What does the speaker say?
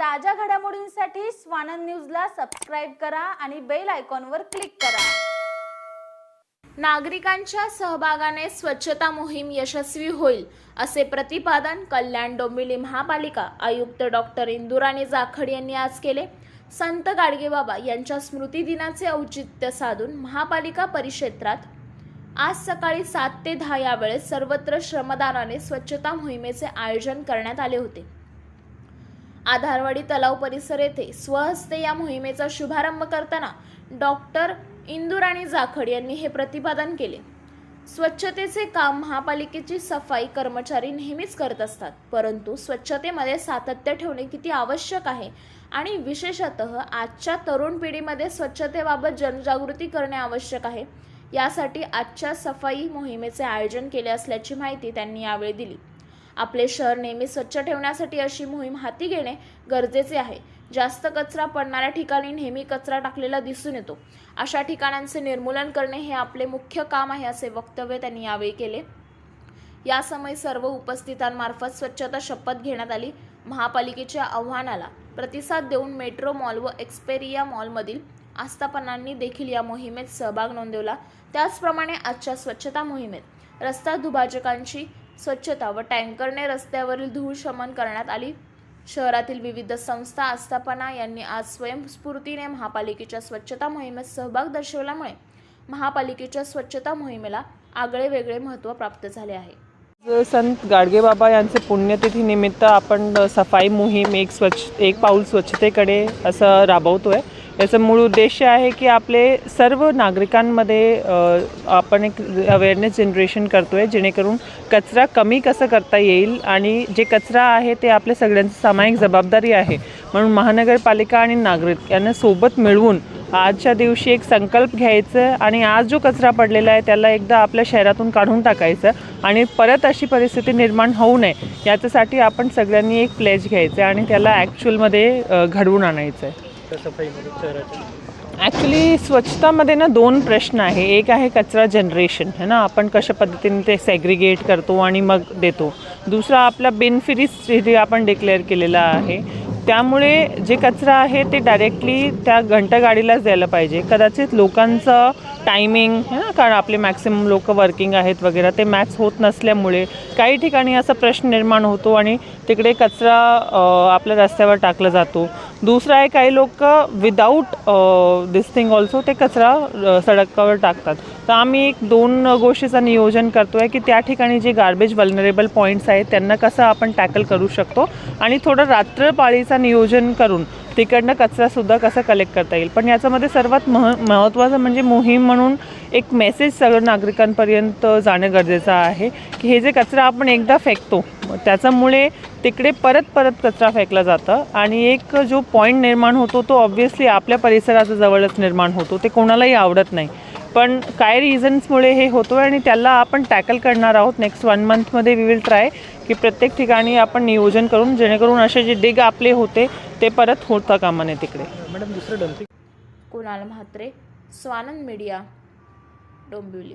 ताज्या घडामोडींसाठी स्वानंद न्यूजला सबस्क्राईब करा आणि बेल आयकॉनवर क्लिक करा. नागरिकांच्या सहभागाने स्वच्छता मोहीम यशस्वी होईल असे प्रतिपादन कल्याण डोंबिवली महापालिका आयुक्त डॉक्टर इंदुराणी जाखड यांनी आज केले. संत गाडगेबाबा यांच्या स्मृतिदिनाचे औचित्य साधून महापालिका परिक्षेत्रात आज सकाळी सात ते दहा या वेळेस सर्वत्र श्रमदानाने स्वच्छता मोहिमेचे आयोजन करण्यात आले होते. आधारवाडी तलाव परिसर येथे स्वहस्ते या मोहिमेचा शुभारंभ करताना डॉक्टर इंदुराणी जाखड यांनी हे प्रतिपादन केले. स्वच्छतेचे काम महापालिकेची सफाई कर्मचारी नेहमीच करत असतात परंतु स्वच्छतेमध्ये सातत्य ठेवणे किती आवश्यक आहे आणि विशेषतः आजच्या तरुण पिढीमध्ये स्वच्छतेबाबत जनजागृती करणे आवश्यक आहे यासाठी आजच्या सफाई मोहिमेचे आयोजन केले असल्याची माहिती त्यांनी यावेळी दिली. आपले शहर नेहमी स्वच्छ ठेवण्यासाठी अशी मोहीम हाती घेणे गरजेचे आहे. जास्त कचरा पडणाऱ्या ठिकाणी नेहमी कचरा टाकलेला दिसून येतो. अशा ठिकाणांचे निर्मूलन करणे हे आपले मुख्य काम आहे असे वक्तव्य त्यांनी यावेळी केले. यासमयी सर्व उपस्थितांमार्फत स्वच्छता शपथ घेण्यात आली. महापालिकेच्या आव्हानाला प्रतिसाद देऊन मेट्रो मॉल व एक्सपेरिया मॉलमधील आस्थापनांनी देखील या मोहिमेत सहभाग नोंदवला. त्याचप्रमाणे आजच्या स्वच्छता मोहिमेत रस्ता दुभाजकांची स्वच्छता व टँकरने रस्त्यावरील धूळ शमन करण्यात आली. शहरातील विविध संस्था आस्थापना यांनी आज स्वयंस्फूर्तीने महापालिकेच्या स्वच्छता मोहिमेत सहभाग दर्शवल्यामुळे महापालिकेच्या स्वच्छता मोहिमेला आगळे वेगळे महत्त्व प्राप्त झाले आहे. संत गाडगेबाबा यांचे पुण्यतिथी निमित्त आपण सफाई मोहीम एक स्वच्छ एक पाऊल स्वच्छतेकडे असं राबवतो आहे याचं मूळ उद्देश आहे की आपले सर्व नागरिकांमध्ये आपण एक अवेअरनेस जनरेशन करतो आहे जेणेकरून कचरा कमी कसं करता येईल आणि जे कचरा आहे ते आपल्या सगळ्यांची सामायिक जबाबदारी आहे. म्हणून महानगरपालिका आणि नागरिक यांना सोबत मिळवून आजच्या दिवशी एक संकल्प घ्यायचं आणि आज जो कचरा पडलेला आहे त्याला एकदा आपल्या शहरातून काढून टाकायचं आणि परत अशी परिस्थिती निर्माण होऊ नये याच्यासाठी आपण सगळ्यांनी एक प्लेज घ्यायचं आणि त्याला ॲक्च्युअलमध्ये घडवून आणायचं आहे सफाईमध्ये शहराच्या? ॲक्च्युली स्वच्छतामध्ये ना दोन प्रश्न आहे. एक आहे कचरा जनरेशन है ना? आपण कशा पद्धतीने ते सेग्रिगेट करतो आणि मग देतो. दुसरा आपला बिनफिरीज जे आपण डिक्लेअर केलेला आहे. त्यामुळे जे कचरा आहे ते डायरेक्टली त्या घंटागाडीलाच द्यायला पाहिजे. कदाचित लोकांचं टायमिंग है ना? कारण आपले मॅक्सिमम लोक वर्किंग आहेत वगैरे ते मॅच होत नसल्यामुळे काही ठिकाणी असा प्रश्न निर्माण होतो आणि तिकडे कचरा आपल्या रस्त्यावर टाकला जातो. दुसरं आहे काही लोक विदाऊट दिस थिंग ऑल्सो ते कचरा सडकावर टाकतात. तर आम्ही एक दोन गोष्टीचं नियोजन करतो आहे की त्या ठिकाणी जे गार्बेज वल्नरेबल पॉईंट्स आहेत त्यांना कसं आपण टॅकल करू शकतो आणि थोडं रात्रपाळीचं नियोजन करून तिकडनं कचरासुद्धा कसा कलेक्ट करता येईल. पण याच्यामध्ये सर्वात मह महत्त्वाचं म्हणजे मोहीम म्हणून एक मेसेज सगळं नागरिकांपर्यंत जाणं गरजेचं आहे की हे जे कचरा आपण एकदा फेकतो त्याच्यामुळे तिकडे परत परत कचरा फेकला जातं. आणि एक जो पॉईंट निर्माण होतो तो ऑब्व्हियसली आपल्या परिसराच्या जवळच निर्माण होतो. ते कोणालाही आवडत नाही. पण काय रिझन्समुळे हे होतो आणि त्याला आपण टॅकल करणार आहोत नेक्स्ट वन मंथमध्ये वी विल ट्राय की प्रत्येक ठिकाणी आपण नियोजन करून जेणेकरून असे जे डिग आपले होते ते परत होता कामा नये तिकडे. मॅडम दुसरं डम्पिंग? कुणाल म्हात्रे स्वानंद मीडिया डोंबिवली.